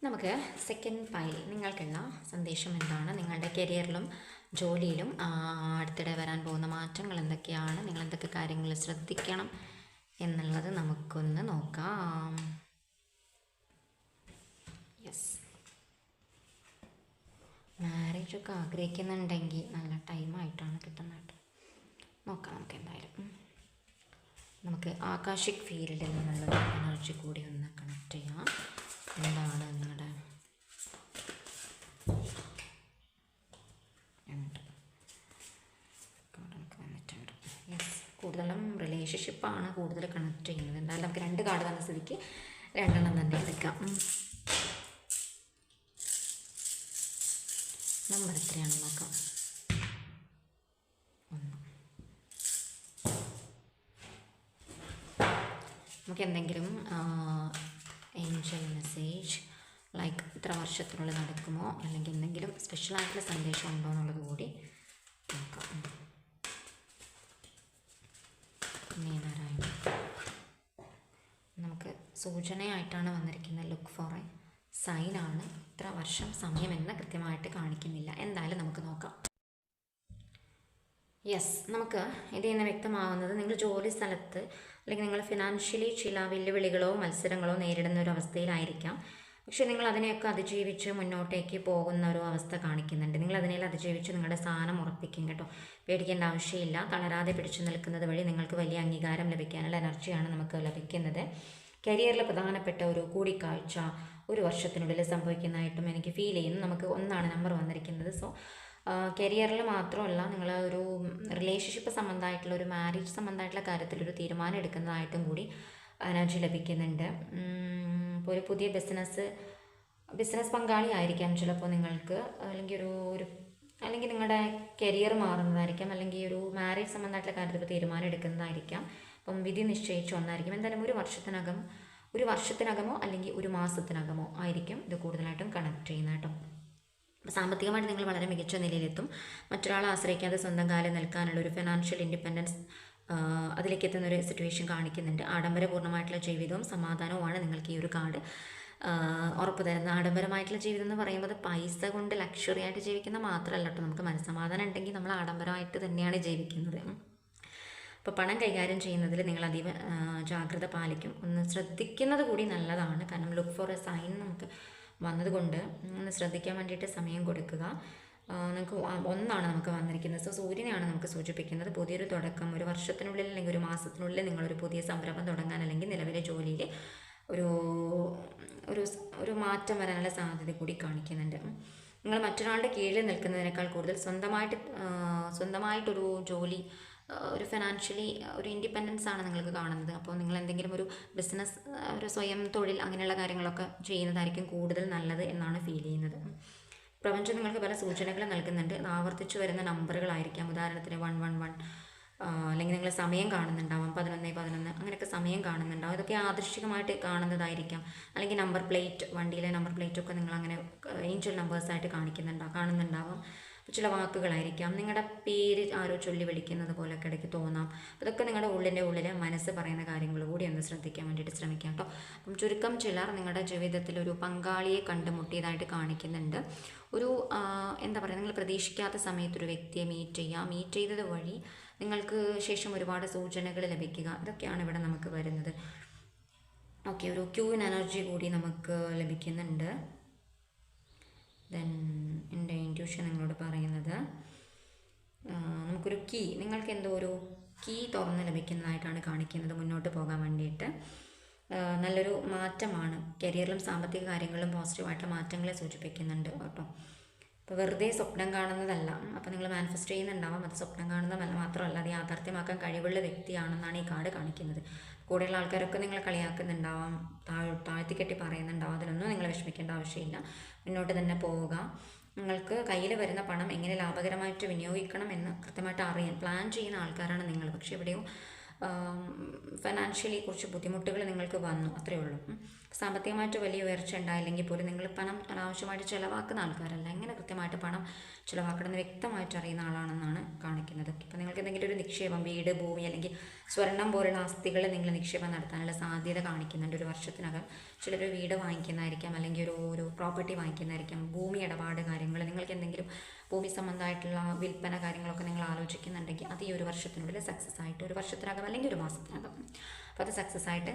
നമുക്ക് സെക്കൻഡ് പൈൽ നിങ്ങൾക്കുള്ള സന്ദേശം എന്താണ്? നിങ്ങളുടെ കരിയറിലും ജോലിയിലും അടുത്തിടെ വരാൻ പോകുന്ന മാറ്റങ്ങൾ എന്തൊക്കെയാണ്? നിങ്ങൾ എന്തൊക്കെ കാര്യങ്ങൾ ശ്രദ്ധിക്കണം? എന്നുള്ളത് നമുക്കൊന്ന് നോക്കാം. യെസ് മാരേജ് ഒക്കെ ആഗ്രഹിക്കുന്നുണ്ടെങ്കിൽ നല്ല ടൈമായിട്ടാണ് കിട്ടുന്നത് നോക്കാം നമുക്ക് എന്തായാലും. നമുക്ക് ആകാശിക് ഫീൽഡിൽ നിന്നുള്ള എനർജി കൂടി ഒന്ന് കണക്ട് ചെയ്യാം. എന്താണ് നിങ്ങളുടെ കൂടുതലും റിലേഷൻഷിപ്പാണ് കൂടുതൽ കണക്ട് ചെയ്യുന്നത് എന്തായാലും നമുക്ക് രണ്ട് സ്ഥിതിക്ക് രണ്ടെണ്ണം തന്നെ എടുക്കാം. നമ്പർ എത്രയാണ് നോക്കാം. നമുക്ക് എന്തെങ്കിലും ഏഞ്ചൽ മെസ്സേജ് ലൈക്ക് ഇത്ര വർഷത്തിനുള്ളിൽ നടക്കുമോ? അല്ലെങ്കിൽ എന്തെങ്കിലും സ്പെഷ്യലായിട്ടുള്ള സന്ദേശം ഉണ്ടോ എന്നുള്ളത് കൂടി നോക്കാം നീനാരായണ നമുക്ക് സൂചനയായിട്ടാണ് വന്നിരിക്കുന്നത്. ലുക്ക് ഫോർ എ സൈനാണ് ഇത്ര വർഷം സമയമെന്ന് കൃത്യമായിട്ട് കാണിക്കുന്നില്ല. എന്തായാലും നമുക്ക് നോക്കാം. യെസ് നമുക്ക് ഇതിൽ നിന്ന് വ്യക്തമാവുന്നത് നിങ്ങൾ ജോലി സ്ഥലത്ത് അല്ലെങ്കിൽ നിങ്ങൾ ഫിനാൻഷ്യലി ചില വെല്ലുവിളികളോ മത്സരങ്ങളോ നേരിടുന്ന ഒരു അവസ്ഥയിലായിരിക്കാം. പക്ഷേ നിങ്ങൾ അതിനെയൊക്കെ അതിജീവിച്ച് മുന്നോട്ടേക്ക് പോകുന്ന ഒരു അവസ്ഥ കാണിക്കുന്നുണ്ട്. നിങ്ങൾ അതിനെ അതിജീവിച്ച് നിങ്ങളുടെ സ്ഥാനം ഉറപ്പിക്കും കേട്ടോ. പേടിക്കേണ്ട ആവശ്യമില്ല. തളരാതെ പിടിച്ചു നിൽക്കുന്നത് വഴി നിങ്ങൾക്ക് വലിയ അംഗീകാരം ലഭിക്കാനുള്ള എനർജിയാണ് നമുക്ക് ലഭിക്കുന്നത്. കരിയറിൽ പ്രധാനപ്പെട്ട ഒരു കൂടിക്കാഴ്ച ഒരു വർഷത്തിനുള്ളിൽ സംഭവിക്കുന്നതായിട്ടും എനിക്ക് ഫീൽ ചെയ്യുന്നു. നമുക്ക് ഒന്നാണ് നമ്പർ വന്നിരിക്കുന്നത്. സോ കരിയറിൽ മാത്രമല്ല നിങ്ങൾ ഒരു റിലേഷൻഷിപ്പ് സംബന്ധമായിട്ടുള്ള ഒരു മാരേജ് സംബന്ധമായിട്ടുള്ള കാര്യത്തിലൊരു തീരുമാനം എടുക്കുന്നതായിട്ടും കൂടി എനർജി ലഭിക്കുന്നുണ്ട്. ഇപ്പോൾ ഒരു പുതിയ ബിസിനസ് ബിസിനസ് പങ്കാളി ആയിരിക്കാം ചിലപ്പോൾ നിങ്ങൾക്ക്. അല്ലെങ്കിൽ ഒരു ഒരു അല്ലെങ്കിൽ നിങ്ങളുടെ കരിയർ മാറുന്നതായിരിക്കാം. അല്ലെങ്കിൽ ഒരു മാരേജ് സംബന്ധമായിട്ടുള്ള കാര്യത്തിൽ തീരുമാനം എടുക്കുന്നതായിരിക്കാം. അപ്പം വിധി നിശ്ചയിച്ച ഒന്നായിരിക്കും. എന്തായാലും ഒരു വർഷത്തിനകം ഒരു വർഷത്തിനകമോ അല്ലെങ്കിൽ ഒരു മാസത്തിനകമോ ആയിരിക്കും ഇത് കൂടുതലായിട്ടും കണക്ട് ചെയ്യുന്നത് കേട്ടോ. അപ്പോൾ സാമ്പത്തികമായിട്ട് നിങ്ങൾ വളരെ മികച്ച നിലയിലെത്തും. മറ്റൊരാളെ ആശ്രയിക്കാതെ സ്വന്തം കാലം നിൽക്കാനുള്ള ഒരു ഫിനാൻഷ്യൽ ഇൻഡിപെൻഡൻസ് അതിലേക്ക് എത്തുന്ന ഒരു സിറ്റുവേഷൻ കാണിക്കുന്നുണ്ട്. ആഡംബരപൂർണമായിട്ടുള്ള ജീവിതവും സമാധാനവുമാണ് നിങ്ങൾക്ക് ഈ ഒരു കാർഡ് ഉറപ്പ് തരുന്നത്. ആഡംബരമായിട്ടുള്ള ജീവിതം എന്ന് പറയുമ്പോൾ പൈസ കൊണ്ട് ലക്ഷറി ആയിട്ട് ജീവിക്കുന്ന മാത്രമല്ല കേട്ടോ. നമുക്ക് മനസ്സമാധാനം ഉണ്ടെങ്കിൽ നമ്മൾ ആഡംബരമായിട്ട് തന്നെയാണ് ജീവിക്കുന്നത്. അപ്പോൾ പണം കൈകാര്യം ചെയ്യുന്നതിൽ നിങ്ങൾ അതീവ ജാഗ്രത പാലിക്കും. ഒന്ന് ശ്രദ്ധിക്കുന്നത് കൂടി നല്ലതാണ്. കാരണം ലുക്ക് ഫോർ എ സൈൻ നമുക്ക് വന്നതുകൊണ്ട് ഒന്ന് ശ്രദ്ധിക്കാൻ വേണ്ടിയിട്ട് സമയം കൊടുക്കുക. നമുക്ക് ഒന്നാണ് നമുക്ക് വന്നിരിക്കുന്നത്. സോ സൂര്യനെയാണ് നമുക്ക് സൂചിപ്പിക്കുന്നത്. പുതിയൊരു തുടക്കം ഒരു വർഷത്തിനുള്ളിൽ അല്ലെങ്കിൽ ഒരു മാസത്തിനുള്ളിൽ നിങ്ങളൊരു പുതിയ സംരംഭം തുടങ്ങാൻ അല്ലെങ്കിൽ നിലവിലെ ജോലിയിൽ ഒരു ഒരു ഒരു മാറ്റം വരാനുള്ള സാധ്യത കൂടി കാണിക്കുന്നുണ്ട്. നിങ്ങൾ മറ്റൊരാളുടെ കീഴിൽ നിൽക്കുന്നതിനേക്കാൾ കൂടുതൽ സ്വന്തമായിട്ട് സ്വന്തമായിട്ടൊരു ജോലി ഒരു ഫിനാൻഷ്യലി ഒരു ഇൻഡിപെൻഡൻസ് ആണ് നിങ്ങൾക്ക് കാണുന്നത്. അപ്പോൾ നിങ്ങൾ എന്തെങ്കിലും ഒരു ബിസിനസ് ഒരു സ്വയം തൊഴിൽ അങ്ങനെയുള്ള കാര്യങ്ങളൊക്കെ ചെയ്യുന്നതായിരിക്കും കൂടുതൽ നല്ലത് എന്നാണ് ഫീൽ ചെയ്യുന്നത്. പ്രപഞ്ചം നിങ്ങൾക്ക് പല സൂചനകൾ നൽകുന്നുണ്ട്. ആവർത്തിച്ചു വരുന്ന നമ്പറുകളായിരിക്കാം ഉദാഹരണത്തിന് വൺ വൺ വൺ അല്ലെങ്കിൽ നിങ്ങൾ സമയം കാണുന്നുണ്ടാവാം. പതിനൊന്ന് പതിനൊന്ന് അങ്ങനെയൊക്കെ സമയം കാണുന്നുണ്ടാവും. ഇതൊക്കെ ആദർശികമായിട്ട് കാണുന്നതായിരിക്കാം. അല്ലെങ്കിൽ നമ്പർ പ്ലേറ്റ് വണ്ടിയിലെ നമ്പർ പ്ലേറ്റൊക്കെ നിങ്ങൾ അങ്ങനെ ഏഞ്ചൽ നമ്പേഴ്സായിട്ട് കാണിക്കുന്നുണ്ടാവും കാണുന്നുണ്ടാവാം. ചില വാക്കുകളായിരിക്കാം. നിങ്ങളുടെ പേര് ആരോ ചൊല്ലി വിളിക്കുന്നത് പോലെയൊക്കെ ഇടയ്ക്ക് തോന്നാം. അതൊക്കെ നിങ്ങളുടെ ഉള്ളിന്റെ ഉള്ളിൽ മനസ്സ് പറയുന്ന കാര്യങ്ങൾ കൂടി ഒന്ന് ശ്രദ്ധിക്കാൻ വേണ്ടിയിട്ട് ശ്രമിക്കാം കേട്ടോ അപ്പം ചുരുക്കം ചിലർ നിങ്ങളുടെ ജീവിതത്തിൽ ഒരു പങ്കാളിയെ കണ്ടുമുട്ടിയതായിട്ട് കാണിക്കുന്നുണ്ട്. ഒരു എന്താ പറയുക നിങ്ങൾ പ്രതീക്ഷിക്കാത്ത സമയത്ത് ഒരു വ്യക്തിയെ മീറ്റ് ചെയ്യുക മീറ്റ് ചെയ്തത് വഴി നിങ്ങൾക്ക് ശേഷം ഒരുപാട് സൂചനകൾ ലഭിക്കുക. ഇതൊക്കെയാണ് ഇവിടെ നമുക്ക് വരുന്നത്. ഓക്കെ ഒരു ക്യൂ ഇൻ എനർജി കൂടി നമുക്ക് ലഭിക്കുന്നുണ്ട്. ദെൻ ഇന്റ്യൂഷൻ നിങ്ങളോട് പറയുന്നത്. നമുക്കൊരു കീ നിങ്ങൾക്ക് എന്തോ ഒരു കീ തുറന്ന് ലഭിക്കുന്നതായിട്ടാണ് കാണിക്കുന്നത് മുന്നോട്ട് പോകാൻ വേണ്ടിയിട്ട്. നല്ലൊരു മാറ്റമാണ്. കരിയറിലും സാമ്പത്തിക കാര്യങ്ങളിലും പോസിറ്റീവായിട്ടുള്ള മാറ്റങ്ങളെ സൂചിപ്പിക്കുന്നുണ്ട് കേട്ടോ. അപ്പോൾ വെറുതെ സ്വപ്നം കാണുന്നതല്ല. അപ്പോൾ നിങ്ങൾ മാനിഫെസ്റ്റ് ചെയ്യുന്നുണ്ടാവാം. അത് സ്വപ്നം കാണുന്നതല്ല മാത്രമല്ല അത് യാഥാർത്ഥ്യമാക്കാൻ കഴിവുള്ള വ്യക്തിയാണെന്നാണ് ഈ കാർഡ് കാണിക്കുന്നത്. കൂടെയുള്ള ആൾക്കാരൊക്കെ നിങ്ങൾ കളിയാക്കുന്നുണ്ടാവാം താഴ് താഴ്ത്തിക്കെട്ടി പറയുന്നുണ്ടാവാം. അതിനൊന്നും നിങ്ങൾ വിഷമിക്കേണ്ട ആവശ്യമില്ല. മുന്നോട്ട് തന്നെ പോവുക. നിങ്ങൾക്ക് കയ്യിൽ വരുന്ന പണം എങ്ങനെ ലാഭകരമായിട്ട് വിനിയോഗിക്കണം എന്ന് കൃത്യമായിട്ട് അറിയാൻ പ്ലാൻ ചെയ്യുന്ന ആൾക്കാരാണ് നിങ്ങൾ. പക്ഷേ എവിടെയോ ഫിനാൻഷ്യലി കുറച്ച് ബുദ്ധിമുട്ടുകൾ നിങ്ങൾക്ക് വന്നു. അത്രയേ ഉള്ളൂ. സാമ്പത്തികമായിട്ട് വലിയ ഉയർച്ച ഉണ്ടായില്ലെങ്കിൽ പോലും നിങ്ങൾ പണം അനാവശ്യമായിട്ട് ചിലവാക്കുന്ന ആൾക്കാരല്ല. എങ്ങനെ കൃത്യമായിട്ട് പണം ചിലവാക്കണമെന്ന് വ്യക്തമായിട്ട് അറിയുന്ന ആളാണെന്നാണ് കാണിക്കുന്നത്. ഇപ്പം നിങ്ങൾക്ക് എന്തെങ്കിലും ഒരു നിക്ഷേപം വീട് ഭൂമി അല്ലെങ്കിൽ സ്വർണം പോലുള്ള ആസ്തികൾ നിങ്ങൾ നിക്ഷേപം നടത്താനുള്ള സാധ്യത കാണിക്കുന്നുണ്ട്. ഒരു വർഷത്തിനകം ചിലർ വീട് വാങ്ങിക്കുന്നതായിരിക്കാം അല്ലെങ്കിൽ ഒരു ഒരു പ്രോപ്പർട്ടി വാങ്ങിക്കുന്നതായിരിക്കാം. ഭൂമി ഇടപാട് കാര്യങ്ങൾ നിങ്ങൾക്ക് എന്തെങ്കിലും ഭൂമി സംബന്ധമായിട്ടുള്ള വിൽപ്പന കാര്യങ്ങളൊക്കെ നിങ്ങൾ ആലോചിക്കുന്നുണ്ടെങ്കിൽ അത് ഈ ഒരു വർഷത്തിനുള്ളിൽ സക്സസ് ആയിട്ട് ഒരു വർഷത്തിനകം അല്ലെങ്കിൽ ഒരു മാസത്തിനകം. അപ്പോൾ അത് സക്സസ് ആയിട്ട്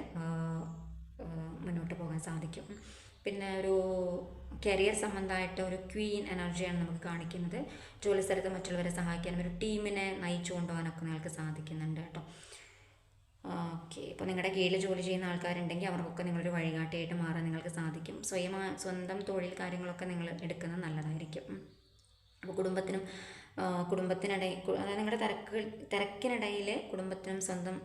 മുന്നോട്ട് പോകാൻ സാധിക്കും. പിന്നെ ഒരു കരിയർ സംബന്ധമായിട്ട് ഒരു ക്വീൻ എനർജിയാണ് നമുക്ക് കാണിക്കുന്നത്. ജോലി സ്ഥലത്ത് മറ്റുള്ളവരെ സഹായിക്കാനും ഒരു ടീമിനെ നയിച്ചു കൊണ്ടുപോകാനൊക്കെ നിങ്ങൾക്ക് സാധിക്കുന്നുണ്ട് കേട്ടോ. ഓക്കെ ഇപ്പോൾ നിങ്ങളുടെ കീഴിൽ ജോലി ചെയ്യുന്ന ആൾക്കാരുണ്ടെങ്കിൽ അവർക്കൊക്കെ നിങ്ങളൊരു വഴികാട്ടിയായിട്ട് മാറാൻ നിങ്ങൾക്ക് സാധിക്കും. സ്വയം സ്വന്തം തൊഴിൽ കാര്യങ്ങളൊക്കെ നിങ്ങൾ എടുക്കുന്നത് നല്ലതായിരിക്കും. അപ്പോൾ കുടുംബത്തിനും കുടുംബത്തിനിടയിൽ അതായത് നിങ്ങളുടെ തിരക്ക് തിരക്കിനിടയിൽ കുടുംബത്തിനും സ്വന്തം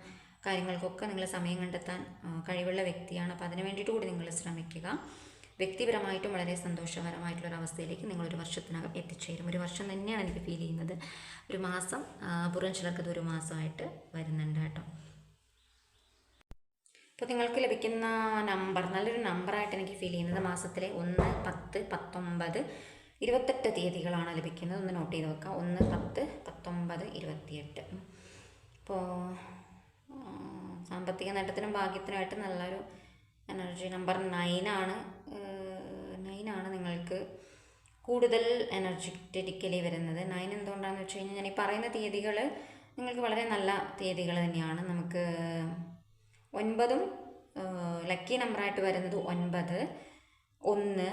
കാര്യങ്ങൾക്കൊക്കെ നിങ്ങൾ സമയം കണ്ടെത്താൻ കഴിവുള്ള വ്യക്തിയാണ്. അപ്പോൾ അതിന് വേണ്ടിയിട്ട് കൂടി നിങ്ങൾ ശ്രമിക്കുക. വ്യക്തിപരമായിട്ടും വളരെ സന്തോഷകരമായിട്ടുള്ള ഒരു അവസ്ഥയിലേക്ക് നിങ്ങൾ ഒരു വർഷത്തിനകം എത്തിച്ചേരും. ഒരു വർഷം തന്നെയാണ് എനിക്ക് ഫീൽ ചെയ്യുന്നത്. ഒരു മാസം പുറം ചിലർക്ക് ഒരു മാസമായിട്ട് വരുന്നുണ്ട് കേട്ടോ. അപ്പോൾ നിങ്ങൾക്ക് ലഭിക്കുന്ന നമ്പർ നല്ലൊരു നമ്പറായിട്ട് എനിക്ക് ഫീൽ ചെയ്യുന്നത് മാസത്തിലെ ഒന്ന് പത്ത് പത്തൊമ്പത് ഇരുപത്തെട്ട് തീയതികളാണ് ലഭിക്കുന്നത്. ഒന്ന് നോട്ട് ചെയ്ത് വെക്കാം. ഒന്ന് പത്ത് പത്തൊമ്പത് ഇരുപത്തിയെട്ട്. അപ്പോൾ സാമ്പത്തിക നേട്ടത്തിനും ഭാഗ്യത്തിനുമായിട്ട് നല്ലൊരു എനർജി നമ്പർ നയനാണ് നയനാണ് നിങ്ങൾക്ക് കൂടുതൽ എനർജറ്റിക്കലി വരുന്നത്. നയൻ എന്തുകൊണ്ടാണെന്ന് വെച്ച് കഴിഞ്ഞാൽ ഞാൻ ഈ പറയുന്ന തീയതികൾ നിങ്ങൾക്ക് വളരെ നല്ല തീയതികൾ തന്നെയാണ്. നമുക്ക് ഒൻപതും ലക്കി നമ്പറായിട്ട് വരുന്നത് ഒൻപത് ഒന്ന്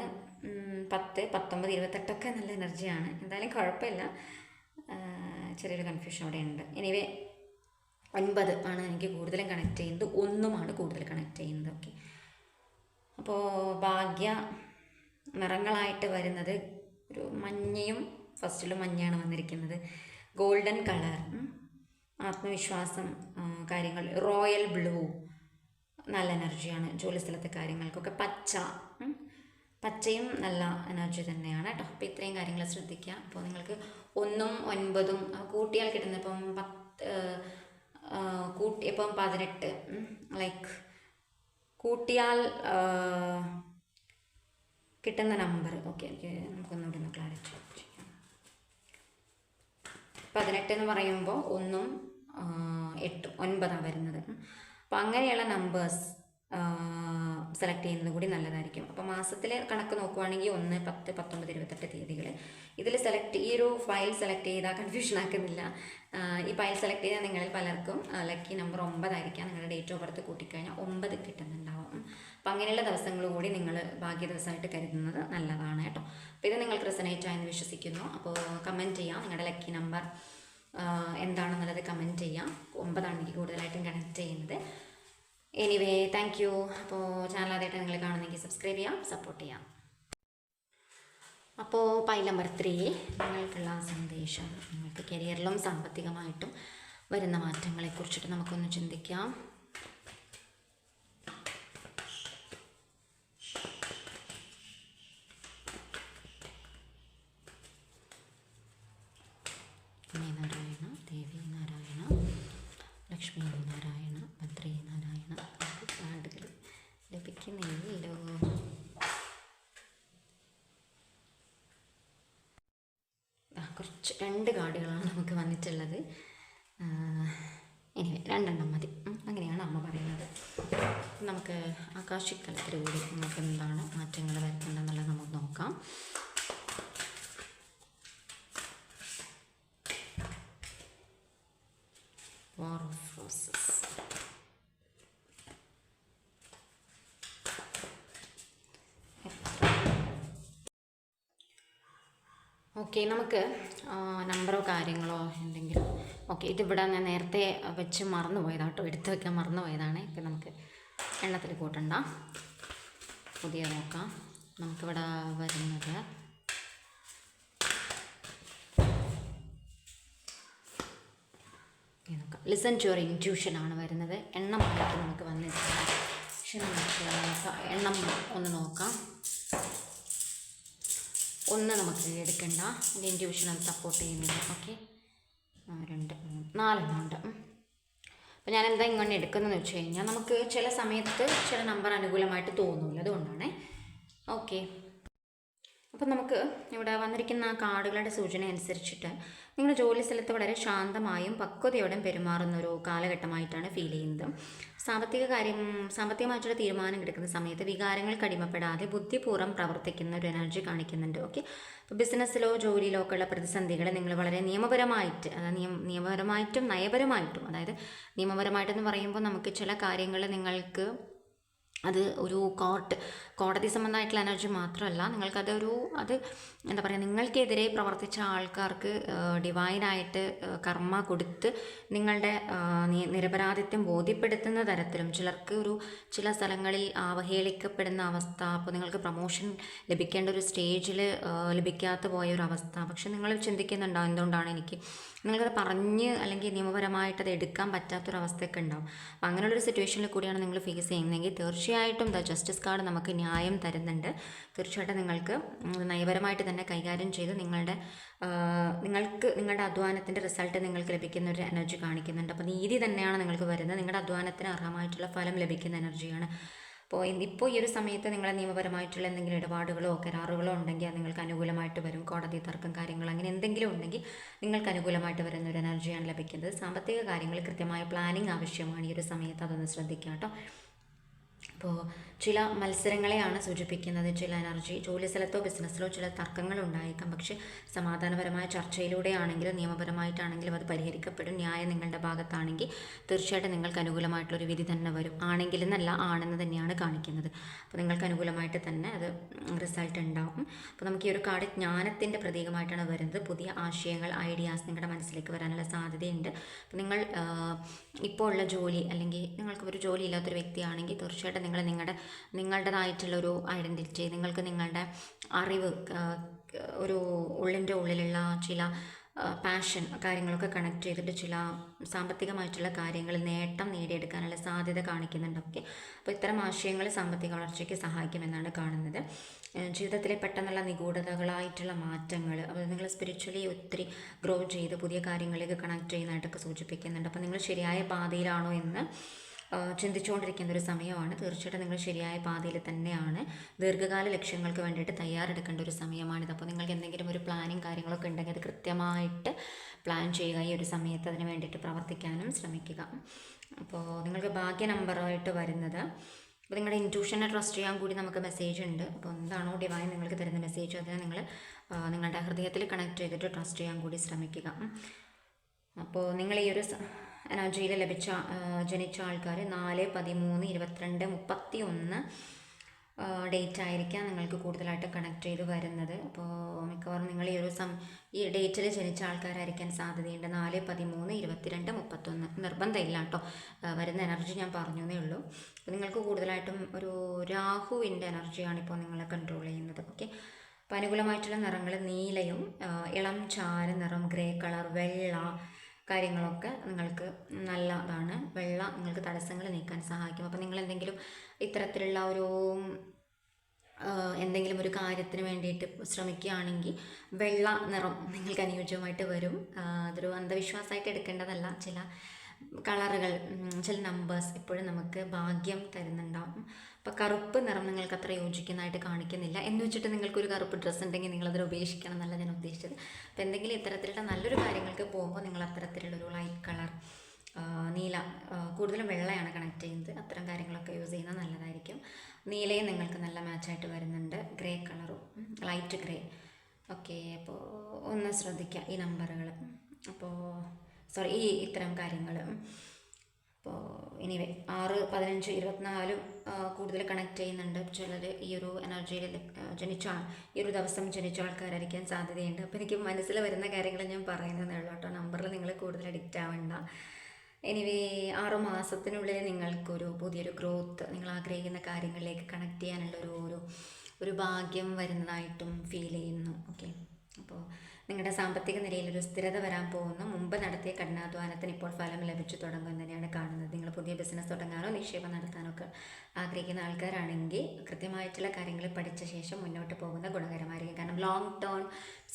പത്ത് പത്തൊമ്പത് ഇരുപത്തെട്ടൊക്കെ നല്ല എനർജിയാണ് എന്തായാലും കുഴപ്പമില്ല. ചെറിയൊരു കൺഫ്യൂഷൻ അവിടെ ഉണ്ട് എനിവേ ഒൻപത് ആണ് എനിക്ക് കൂടുതലും കണക്ട് ചെയ്യുന്നത്. ഒന്നുമാണ് കൂടുതൽ കണക്ട് ചെയ്യുന്നത്. ഓക്കെ അപ്പോൾ ഭാഗ്യ നിറങ്ങളായിട്ട് വരുന്നത് ഒരു മഞ്ഞയും ഫസ്റ്റിൽ മഞ്ഞയാണ് വന്നിരിക്കുന്നത്. ഗോൾഡൻ കളർ ആത്മവിശ്വാസം കാര്യങ്ങൾ റോയൽ ബ്ലൂ നല്ല എനർജിയാണ് ജോലി സ്ഥലത്തെ കാര്യങ്ങൾക്കൊക്കെ. പച്ച പച്ചയും നല്ല എനർജി തന്നെയാണ് കേട്ടോ. അപ്പോൾ ഇത്രയും കാര്യങ്ങൾ ശ്രദ്ധിക്കുക. അപ്പോൾ നിങ്ങൾക്ക് ഒന്നും ഒൻപതും കൂട്ടിയാൽ കിട്ടുന്ന ഇപ്പം പത്ത് കൂട്ടി ഇപ്പം പതിനെട്ട്. ലൈക്ക് കൂട്ടിയാൽ കിട്ടുന്ന നമ്പർ ഓക്കെ എനിക്ക് നമുക്കൊന്നുകൂടി ഒന്ന് ക്ലാരിറ്റി പതിനെട്ട് എന്ന് പറയുമ്പോൾ ഒന്നും എട്ടും ഒൻപതാണ് വരുന്നത്. അപ്പോൾ അങ്ങനെയുള്ള നമ്പേഴ്സ് സെലക്ട് ചെയ്യുന്നത് കൂടി നല്ലതായിരിക്കും. അപ്പോൾ മാസത്തിലെ കണക്ക് നോക്കുവാണെങ്കിൽ ഒന്ന് പത്ത് പത്തൊമ്പത് ഇരുപത്തെട്ട് തീയതികൾ ഇതിൽ സെലക്ട് ഈ ഒരു ഫയൽ സെലക്ട് ചെയ്താൽ കൺഫ്യൂഷൻ ആക്കുന്നില്ല. ഈ ഫയൽ സെലക്ട് ചെയ്താൽ നിങ്ങളിൽ പലർക്കും ലക്കി നമ്പർ ഒമ്പതായിരിക്കാം നിങ്ങളുടെ ഡേറ്റ് ഓഫ് ബർത്ത് കൂട്ടിക്കഴിഞ്ഞാൽ ഒമ്പത് കിട്ടുന്നുണ്ടാവും. അപ്പോൾ അങ്ങനെയുള്ള ദിവസങ്ങൾ കൂടി നിങ്ങൾ ഭാഗ്യ ദിവസമായിട്ട് കരുതുന്നത് നല്ലതാണ് കേട്ടോ. അപ്പോൾ ഇത് നിങ്ങൾക്ക് റെസനേറ്റ് ആയെന്ന് വിശ്വസിക്കുന്നു. അപ്പോൾ കമന്റ് ചെയ്യാം. നിങ്ങളുടെ ലക്കി നമ്പർ എന്താണെന്നുള്ളത് കമന്റ് ചെയ്യാം. ഒമ്പതാണ് എനിക്ക് കൂടുതലായിട്ടും കണക്ട് ചെയ്യുന്നത്. എനിവേ താങ്ക് യു അപ്പോൾ ചാനൽ ആദ്യമായിട്ട് നിങ്ങൾ കാണുന്നെങ്കിൽ സബ്സ്ക്രൈബ് ചെയ്യാം സപ്പോർട്ട് ചെയ്യാം. അപ്പോൾ പൈൽ നമ്പർ ത്രീ നിങ്ങൾക്കുള്ള സന്ദേശം. നിങ്ങൾക്ക് കരിയറിലും സാമ്പത്തികമായിട്ടും വരുന്ന മാറ്റങ്ങളെക്കുറിച്ചിട്ട് നമുക്കൊന്ന് ചിന്തിക്കാം. ലക്ഷ്മി നാരായണ ദേവി നാരായണ ലക്ഷ്മി നാരായണ ഭദ്രേ നാരായണ കാർഡുകൾ ലഭിക്കുന്നില്ലല്ലോ ആ, കുറച്ച് രണ്ട് കാർഡുകളാണ് നമുക്ക് വന്നിട്ടുള്ളത്. ഇനി രണ്ടെണ്ണം മതി. അങ്ങനെയാണ് അമ്മ പറയുന്നത്. നമുക്ക് ആകാശിക് തലത്തിൽ കൂടി നമുക്ക് എന്താണ് മാറ്റങ്ങൾ വരുത്തുന്നതെന്നുള്ളത് നമുക്ക് നോക്കാം. ഓക്കെ നമുക്ക് നമ്പറോ കാര്യങ്ങളോ എന്തെങ്കിലും. ഓക്കെ ഇതിവിടെ ഞാൻ നേരത്തെ വെച്ച് മറന്നു പോയതാണ് കേട്ടോ എടുത്ത് വെക്കാൻ മറന്നു പോയതാണ് ഇപ്പം നമുക്ക് എണ്ണത്തിൽ കൂട്ടണ്ട. പുതിയ നോക്കാം. നമുക്കിവിടെ വരുന്നത് ലിസൺ ടു യുവർ ഇന്റ്യൂഷനാണ് വരുന്നത്. എണ്ണമായിട്ട് നമുക്ക് വന്നിട്ടുണ്ട്. പക്ഷെ നമുക്ക് എണ്ണം ഒന്ന് നോക്കാം. ഒന്ന് നമുക്ക് എടുക്കണ്ട. എന്റെ അത് സപ്പോർട്ട് ചെയ്യുന്നില്ല. ഓക്കെ രണ്ട് മൂന്ന് നാലെണ്ണം ഉണ്ട്. ഉം. അപ്പോൾ ഞാൻ എന്താ ഇങ്ങനെ എടുക്കുന്നതെന്ന് വെച്ച് കഴിഞ്ഞാൽ നമുക്ക് ചില സമയത്ത് ചില നമ്പർ അനുകൂലമായിട്ട് തോന്നില്ല അതുകൊണ്ടാണ്. ഓക്കെ അപ്പം നമുക്ക് ഇവിടെ വന്നിരിക്കുന്ന കാർഡുകളുടെ സൂചന അനുസരിച്ചിട്ട് നിങ്ങൾ ജോലി സ്ഥലത്ത് വളരെ ശാന്തമായും പക്വതയോടെയും പെരുമാറുന്ന ഒരു കാലഘട്ടമായിട്ടാണ് ഫീൽ ചെയ്യുന്നത്. സാമ്പത്തിക കാര്യം സാമ്പത്തികമായിട്ടുള്ള തീരുമാനം എടുക്കുന്ന സമയത്ത് വികാരങ്ങൾക്ക് അടിമപ്പെടാതെ ബുദ്ധിപൂർവം പ്രവർത്തിക്കുന്ന ഒരു എനർജി കാണിക്കുന്നുണ്ട്. ഓക്കെ അപ്പോൾ ബിസിനസ്സിലോ ജോലിയിലോ ഒക്കെ ഉള്ള പ്രതിസന്ധികൾ നിങ്ങൾ വളരെ നിയമപരമായിട്ട് നിയമ നിയമപരമായിട്ടും നയപരമായിട്ടും അതായത് നിയമപരമായിട്ടെന്ന് പറയുമ്പോൾ നമുക്ക് ചില കാര്യങ്ങൾ നിങ്ങൾക്ക് അത് ഒരു കോർട്ട് കോടതി സംബന്ധമായിട്ടുള്ള എനർജി മാത്രമല്ല നിങ്ങൾക്കത് ഒരു അത് എന്താ പറയുക നിങ്ങൾക്കെതിരെ പ്രവർത്തിച്ച ആൾക്കാർക്ക് ഡിവൈനായിട്ട് കർമ്മ കൊടുത്ത് നിങ്ങളുടെ നിരപരാധിത്വം ബോധ്യപ്പെടുത്തുന്ന തരത്തിലും ചിലർക്ക് ഒരു ചില സ്ഥലങ്ങളിൽ അവഹേളിക്കപ്പെടുന്ന അവസ്ഥ അപ്പോൾ നിങ്ങൾക്ക് പ്രൊമോഷൻ ലഭിക്കേണ്ട ഒരു സ്റ്റേജിൽ ലഭിക്കാത്ത പോയ ഒരു അവസ്ഥ. പക്ഷെ നിങ്ങൾ ചിന്തിക്കുന്നുണ്ടാവും എന്തുകൊണ്ടാണ് എനിക്ക് നിങ്ങൾക്കത് പറഞ്ഞ് അല്ലെങ്കിൽ നിയമപരമായിട്ട് അത് എടുക്കാൻ പറ്റാത്തൊരവസ്ഥയൊക്കെ ഉണ്ടാവും. അപ്പോൾ അങ്ങനെയുള്ളൊരു സിറ്റുവേഷനിൽ കൂടിയാണ് നിങ്ങൾ ഫേസ് ചെയ്യുന്നതെങ്കിൽ തീർച്ചയായിട്ടും ദ ജസ്റ്റിസ് കാർഡ് നമുക്ക് ന്യായം തരുന്നുണ്ട്. തീർച്ചയായിട്ടും നിങ്ങൾക്ക് നയപരമായിട്ട് തന്നെ കൈകാര്യം ചെയ്ത് നിങ്ങളുടെ നിങ്ങൾക്ക് നിങ്ങളുടെ അധ്വാനത്തിന്റെ റിസൾട്ട് നിങ്ങൾക്ക് ലഭിക്കുന്ന ഒരു എനർജി കാണിക്കുന്നുണ്ട്. അപ്പോൾ നീതി തന്നെയാണ് നിങ്ങൾക്ക് വരുന്നത്. നിങ്ങളുടെ അധ്വാനത്തിന് അർഹമായിട്ടുള്ള ഫലം ലഭിക്കുന്ന എനർജിയാണ് അപ്പോൾ ഇപ്പോൾ ഈ ഒരു സമയത്ത് നിങ്ങളെ നിയമപരമായിട്ടുള്ള എന്തെങ്കിലും ഇടപാടുകളോ കരാറുകളോ ഉണ്ടെങ്കിൽ അത് നിങ്ങൾക്ക് അനുകൂലമായിട്ട് വരും. കോടതി തർക്കം കാര്യങ്ങൾ അങ്ങനെ എന്തെങ്കിലും ഉണ്ടെങ്കിൽ നിങ്ങൾക്ക് അനുകൂലമായിട്ട് വരുന്ന ഒരു എനർജിയാണ് ലഭിക്കുന്നത്. സാമ്പത്തിക കാര്യങ്ങൾ കൃത്യമായ പ്ലാനിങ് ആവശ്യമാണ് ഈ ഒരു സമയത്ത് അതൊന്ന് ശ്രദ്ധിക്കുക കേട്ടോ അപ്പോൾ ചില മത്സരങ്ങളെയാണ് സൂചിപ്പിക്കുന്നത്. ചില എനർജി ജോലി സ്ഥലത്തോ ബിസിനസ്സിലോ ചില തർക്കങ്ങൾ ഉണ്ടായേക്കാം പക്ഷേ സമാധാനപരമായ ചർച്ചയിലൂടെയാണെങ്കിലും നിയമപരമായിട്ടാണെങ്കിലും അത് പരിഹരിക്കപ്പെടും. ന്യായം നിങ്ങളുടെ ഭാഗത്താണെങ്കിൽ തീർച്ചയായിട്ടും നിങ്ങൾക്ക് അനുകൂലമായിട്ടുള്ളൊരു വിധി തന്നെ വരും. ആണെങ്കിൽ എന്നല്ല ആണെന്ന് തന്നെയാണ് കാണിക്കുന്നത്. അപ്പോൾ നിങ്ങൾക്ക് അനുകൂലമായിട്ട് തന്നെ അത് റിസൾട്ട് ഉണ്ടാകും അപ്പോൾ നമുക്ക് ഈ ഒരു കാർഡ് ജ്ഞാനത്തിന്റെ പ്രതീകമായിട്ടാണ് വരുന്നത്. പുതിയ ആശയങ്ങൾ ഐഡിയാസ് നിങ്ങളുടെ മനസ്സിലേക്ക് വരാനുള്ള സാധ്യതയുണ്ട്. നിങ്ങൾ ഇപ്പോൾ ഉള്ള ജോലി അല്ലെങ്കിൽ നിങ്ങൾക്ക് ഒരു ജോലി ഇല്ലാത്തൊരു വ്യക്തിയാണെങ്കിൽ തീർച്ചയായിട്ടും നിങ്ങൾ നിങ്ങളുടെ നിങ്ങളുടേതായിട്ടുള്ളൊരു ഐഡന്റിറ്റി നിങ്ങൾക്ക് നിങ്ങളുടെ അറിവ് ഒരു ഉള്ളിന്റെ ഉള്ളിലുള്ള ചില പാഷൻ കാര്യങ്ങളൊക്കെ കണക്ട് ചെയ്തിട്ട് ചില സാമ്പത്തികമായിട്ടുള്ള കാര്യങ്ങൾ നേട്ടം നേടിയെടുക്കാനുള്ള സാധ്യത കാണിക്കുന്നുണ്ട്. ഓക്കെ. അപ്പോൾ ഇത്തരം ആശയങ്ങൾ സാമ്പത്തിക വളർച്ചയ്ക്ക് സഹായിക്കുമെന്നാണ് കാണുന്നത്. ജീവിതത്തിലെ പെട്ടെന്നുള്ള നിഗൂഢതകളായിട്ടുള്ള മാറ്റങ്ങൾ അപ്പോൾ നിങ്ങൾ സ്പിരിച്വലി ഒത്തിരി ഗ്രോ ചെയ്ത് പുതിയ കാര്യങ്ങളിലേക്ക് കണക്ട് ചെയ്യുന്നതായിട്ടൊക്കെ സൂചിപ്പിക്കുന്നുണ്ട്. അപ്പോൾ നിങ്ങൾ ശരിയായ പാതയിലാണോ എന്ന് ചിന്തിച്ചുകൊണ്ടിരിക്കുന്ന ഒരു സമയമാണ്. തീർച്ചയായിട്ടും നിങ്ങൾ ശരിയായ പാതയിൽ തന്നെയാണ്. ദീർഘകാല ലക്ഷ്യങ്ങൾക്ക് വേണ്ടിയിട്ട് തയ്യാറെടുക്കേണ്ട ഒരു സമയമാണിത്. അപ്പോൾ നിങ്ങൾക്ക് എന്തെങ്കിലും ഒരു പ്ലാനിങ് കാര്യങ്ങളൊക്കെ ഉണ്ടെങ്കിൽ അത് കൃത്യമായിട്ട് പ്ലാൻ ചെയ്യുക ഈ ഒരു സമയത്ത് അതിന് വേണ്ടിയിട്ട് പ്രവർത്തിക്കാനും ശ്രമിക്കുക. അപ്പോൾ നിങ്ങൾക്ക് ഭാഗ്യ നമ്പറായിട്ട് വരുന്നത്. അപ്പോൾ നിങ്ങളുടെ ഇന്റ്യൂഷനെ ട്രസ്റ്റ് ചെയ്യാൻ കൂടി നമുക്ക് മെസ്സേജ് ഉണ്ട്. അപ്പോൾ എന്താണോ ഡിവൈൻ നിങ്ങൾക്ക് തരുന്ന മെസ്സേജ് അതിനെ നിങ്ങൾ നിങ്ങളുടെ ഹൃദയത്തിൽ കണക്ട് ചെയ്തിട്ട് ട്രസ്റ്റ് ചെയ്യാൻ കൂടി ശ്രമിക്കുക. അപ്പോൾ നിങ്ങൾ ഈ ഒരു എനർജിയിൽ ലഭിച്ച ജനിച്ച ആൾക്കാർ നാല് പതിമൂന്ന് ഇരുപത്തിരണ്ട് മുപ്പത്തി ഒന്ന് ഡേറ്റ് ആയിരിക്കാം നിങ്ങൾക്ക് കൂടുതലായിട്ട് കണക്ട് ചെയ്ത് വരുന്നത്. അപ്പോൾ മിക്കവാറും നിങ്ങൾ ഈ ഒരു സം ഈ ഡേറ്റിൽ ജനിച്ച ആൾക്കാരായിരിക്കാൻ സാധ്യതയുണ്ട്. നാല് പതിമൂന്ന് ഇരുപത്തിരണ്ട് മുപ്പത്തൊന്ന്. നിർബന്ധമില്ല കേട്ടോ. വരുന്ന എനർജി ഞാൻ പറഞ്ഞു എന്നേ ഉള്ളൂ. അപ്പോൾ നിങ്ങൾക്ക് കൂടുതലായിട്ടും ഒരു രാഹുവിന്റെ എനർജിയാണ് ഇപ്പോൾ നിങ്ങളെ കൺട്രോൾ ചെയ്യുന്നത്. ഓക്കെ? അപ്പോൾ അനുകൂലമായിട്ടുള്ള നിറങ്ങൾ നീലയും ഇളം ചാര നിറം ഗ്രേ കളർ വെള്ള കാര്യങ്ങളൊക്കെ നിങ്ങൾക്ക് നല്ലതാണ്. വെള്ളം നിങ്ങൾക്ക് തടസ്സങ്ങൾ നീക്കാൻ സഹായിക്കും. അപ്പോൾ നിങ്ങൾ എന്തെങ്കിലും ഇത്തരത്തിലുള്ള ഒരു എന്തെങ്കിലും ഒരു കാര്യത്തിന് വേണ്ടിയിട്ട് ശ്രമിക്കുകയാണെങ്കിൽ വെള്ള നിറം നിങ്ങൾക്ക് അനുയോജ്യമായിട്ട് വരും. അതൊരു അന്ധവിശ്വാസമായിട്ട് എടുക്കേണ്ടതല്ല. ചില കളറുകൾ ചില നമ്പേഴ്സ് എപ്പോഴും നമുക്ക് ഭാഗ്യം തരുന്നുണ്ടാവും. അപ്പോൾ കറുപ്പ് നിറം നിങ്ങൾക്ക് അത്ര യോജിക്കുന്നതായിട്ട് കാണിക്കുന്നില്ല. എന്ന് വെച്ചിട്ട് നിങ്ങൾക്കൊരു കറുപ്പ് ഡ്രസ്സ് ഉണ്ടെങ്കിൽ നിങ്ങളതിൽ ഉപേക്ഷിക്കണം എന്നല്ല ഞാൻ ഉദ്ദേശിച്ചത്. അപ്പോൾ എന്തെങ്കിലും ഇത്തരത്തിലുള്ള നല്ലൊരു കാര്യങ്ങൾക്ക് പോകുമ്പോൾ നിങ്ങൾ അത്തരത്തിലുള്ളൊരു ലൈറ്റ് കളർ നീല കൂടുതലും വെള്ളയാണ് കണക്ട് ചെയ്യുന്നത്. അത്തരം കാര്യങ്ങളൊക്കെ യൂസ് ചെയ്യുന്നത് നല്ലതായിരിക്കും. നീലയും നിങ്ങൾക്ക് നല്ല മാച്ചായിട്ട് വരുന്നുണ്ട്. ഗ്രേ കളറും ലൈറ്റ് ഗ്രേ ഓക്കെ അപ്പോൾ ഒന്ന് ശ്രദ്ധിക്കുക ഈ നമ്പറുകൾ അപ്പോൾ സോറി ഈ ഇത്തരം കാര്യങ്ങൾ അപ്പോൾ എനിവേ ആറ് പതിനഞ്ച് ഇരുപത്തിനാലും കൂടുതൽ കണക്ട് ചെയ്യുന്നുണ്ട്. ചിലർ ഈ ഒരു എനർജിയിൽ ജനിച്ച ഈ ഒരു ദിവസം ജനിച്ച ആൾക്കാരായിരിക്കാൻ സാധ്യതയുണ്ട്. അപ്പോൾ എനിക്ക് മനസ്സിൽ വരുന്ന കാര്യങ്ങൾ ഞാൻ പറയുന്നതേ ഉള്ളൂ കേട്ടോ. നമ്പറിൽ നിങ്ങൾ കൂടുതൽ അഡിക്റ്റ് ആവണ്ട. എനിവേ ആറ് മാസത്തിനുള്ളിൽ നിങ്ങൾക്കൊരു പുതിയൊരു ഗ്രോത്ത് നിങ്ങൾ ആഗ്രഹിക്കുന്ന കാര്യങ്ങളിലേക്ക് കണക്ട് ചെയ്യാനുള്ള ഒരു ഒരു ഭാഗ്യം വരുന്നതായിട്ടും ഫീൽ ചെയ്യുന്നു. നിങ്ങളുടെ സാമ്പത്തിക നിലയിൽ ഒരു സ്ഥിരത വരാൻ പോകുന്നു. മുമ്പ് നടത്തിയ കഠിനാധ്വാനത്തിന് ഇപ്പോൾ ഫലം ലഭിച്ചു തുടങ്ങും തന്നെയാണ് കാണുന്നത്. നിങ്ങൾ പുതിയ ബിസിനസ് തുടങ്ങാനോ നിക്ഷേപം നടത്താനോ ഒക്കെ ആഗ്രഹിക്കുന്ന ആൾക്കാരാണെങ്കിൽ കൃത്യമായിട്ടുള്ള കാര്യങ്ങൾ പഠിച്ച ശേഷം മുന്നോട്ട് പോകുന്ന ഗുണകരമായിരിക്കും. കാരണം ലോങ് ടേൺ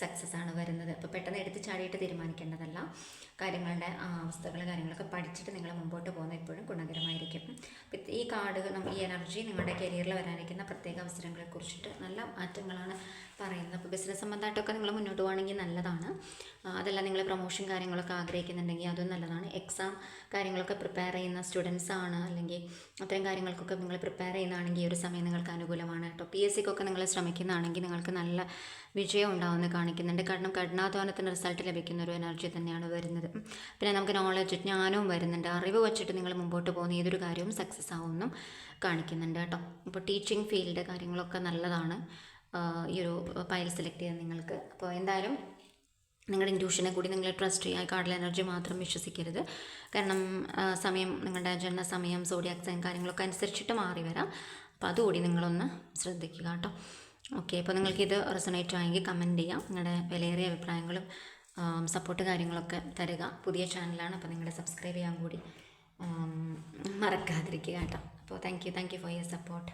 സക്സസ് ആണ് വരുന്നത്. അപ്പോൾ പെട്ടെന്ന് എടുത്ത് ചാടിയിട്ട് തീരുമാനിക്കേണ്ടതല്ല. കാര്യങ്ങളുടെ അവസ്ഥകൾ കാര്യങ്ങളൊക്കെ പഠിച്ചിട്ട് നിങ്ങൾ മുമ്പോട്ട് പോകുന്ന എപ്പോഴും ഗുണകരമായിരിക്കും. ഈ കാർഡുകൾ നമ്മൾ ഈ എനർജി നിങ്ങളുടെ കരിയറിൽ വരാനിരിക്കുന്ന പ്രത്യേക അവസരങ്ങളെ കുറിച്ചിട്ട് നല്ല മാറ്റങ്ങളാണ് പറയുന്നത്. അപ്പോൾ ബിസിനസ് സംബന്ധമായിട്ടൊക്കെ നിങ്ങൾ മുന്നോട്ട് പോകുകയാണെങ്കിൽ നല്ലതാണ്. അതല്ല നിങ്ങൾ പ്രൊമോഷൻ കാര്യങ്ങളൊക്കെ ആഗ്രഹിക്കുന്നുണ്ടെങ്കിൽ അതും നല്ലതാണ്. എക്സാം കാര്യങ്ങളൊക്കെ പ്രിപ്പയർ ചെയ്യുന്ന സ്റ്റുഡൻസ് ആണ്. അല്ലെങ്കിൽ അത്തരം കാര്യങ്ങൾക്കൊക്കെ നിങ്ങൾ പ്രിപ്പയർ ചെയ്യുന്നതാണെങ്കിൽ ഈ ഒരു സമയം നിങ്ങൾക്ക് അനുകൂലമാണ്. കേട്ടോ പി എസ് സിക്കൊക്കെ നിങ്ങൾ ശ്രമിക്കുന്നതാണെങ്കിൽ നിങ്ങൾക്ക് നല്ല വിജയം ഉണ്ടാവുമെന്ന് കാണിക്കുന്നുണ്ട്. കാരണം കഠിനാധ്വാനത്തിന് റിസൾട്ട് ലഭിക്കുന്ന ഒരു എനർജി തന്നെയാണ് വരുന്നത്. പിന്നെ നമുക്ക് നോളജ് ജ്ഞാനവും വരുന്നുണ്ട്. അറിവ് വച്ചിട്ട് നിങ്ങൾ മുമ്പോട്ട് പോകുന്ന ഏതൊരു കാര്യവും സക്സസ് ആവുമെന്നും കാണിക്കുന്നുണ്ട് കേട്ടോ. ഇപ്പോൾ ടീച്ചിങ് ഫീൽഡ് കാര്യങ്ങളൊക്കെ നല്ലതാണ്. ഈ ഒരു പൈൽ സെലക്ട് ചെയ്യാൻ നിങ്ങൾക്ക്. അപ്പോൾ എന്തായാലും നിങ്ങളുടെ ഇന്റ്യൂഷനെ കൂടി നിങ്ങൾ ട്രസ്റ്റ് ചെയ്യുക. കാർഡിൽ എനർജി മാത്രം വിശ്വസിക്കരുത്. കാരണം സമയം നിങ്ങളുടെ ജനന സമയം സോഡിയാക് സൈൻ കാര്യങ്ങളൊക്കെ അനുസരിച്ചിട്ട് മാറി വരാം. അപ്പോൾ അതുകൂടി നിങ്ങളൊന്ന് ശ്രദ്ധിക്കുക കേട്ടോ. ഓക്കെ അപ്പോൾ നിങ്ങൾക്ക് ഇത് റെസണേറ്റ് ആയെങ്കിൽ കമന്റ് ചെയ്യാം. നിങ്ങളുടെ വിലയേറിയ അഭിപ്രായങ്ങളും സപ്പോർട്ട് കാര്യങ്ങളൊക്കെ തരിക. പുതിയ ചാനലാണ് അപ്പോൾ നിങ്ങൾ സബ്സ്ക്രൈബ് ചെയ്യാൻ കൂടി മറക്കാതിരിക്കുക കേട്ടോ. അപ്പോൾ thank you thank you for your support